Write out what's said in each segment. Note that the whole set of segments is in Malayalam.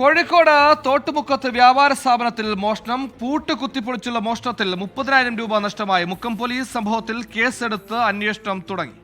കോഴിക്കോട് തോട്ടുമുക്കത്ത് വ്യാപാര സ്ഥാപനത്തിൽ മോഷണം പൂട്ട് കുത്തിപ്പൊളിച്ചുള്ള മോഷണത്തിൽ മുപ്പതിനായിരം രൂപ നഷ്ടമായി. മുക്കം പോലീസ് സംഭവത്തിൽ കേസെടുത്ത് അന്വേഷണം തുടങ്ങി.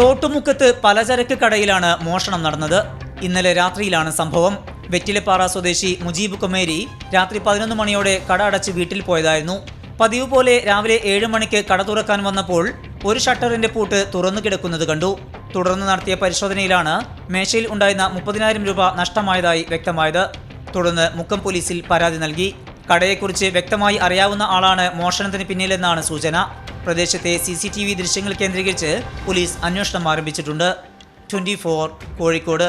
തോട്ടുമുക്കത്ത് പലചരക്ക് കടയിലാണ് മോഷണം നടന്നത്. ഇന്നലെ രാത്രിയിലാണ് സംഭവം. വെറ്റിലപ്പാറ സ്വദേശി മുജീബ് കുമേരി രാത്രി പതിനൊന്ന് മണിയോടെ കട അടച്ച് വീട്ടിൽ പോയതായിരുന്നു. പതിവ് പോലെ രാവിലെ ഏഴ് മണിക്ക് കട തുറക്കാൻ വന്നപ്പോൾ ഒരു ഷട്ടറിന്റെ പൂട്ട് തുറന്നു കിടക്കുന്നത് കണ്ടു. തുടർന്ന് നടത്തിയ പരിശോധനയിലാണ് മേശയിൽ ഉണ്ടായിരുന്ന മുപ്പതിനായിരം രൂപ നഷ്ടമായതായി വ്യക്തമായത്. തുടർന്ന് മുക്കം പോലീസിൽ പരാതി നൽകി. കടയെക്കുറിച്ച് വ്യക്തമായി അറിയാവുന്ന ആളാണ് മോഷണത്തിന് പിന്നിലെന്നാണ് സൂചന. പ്രദേശത്തെ സി സി ടി വി ദൃശ്യങ്ങൾ കേന്ദ്രീകരിച്ച് പോലീസ് അന്വേഷണം ആരംഭിച്ചിട്ടുണ്ട്. Twenty four Kozhikode.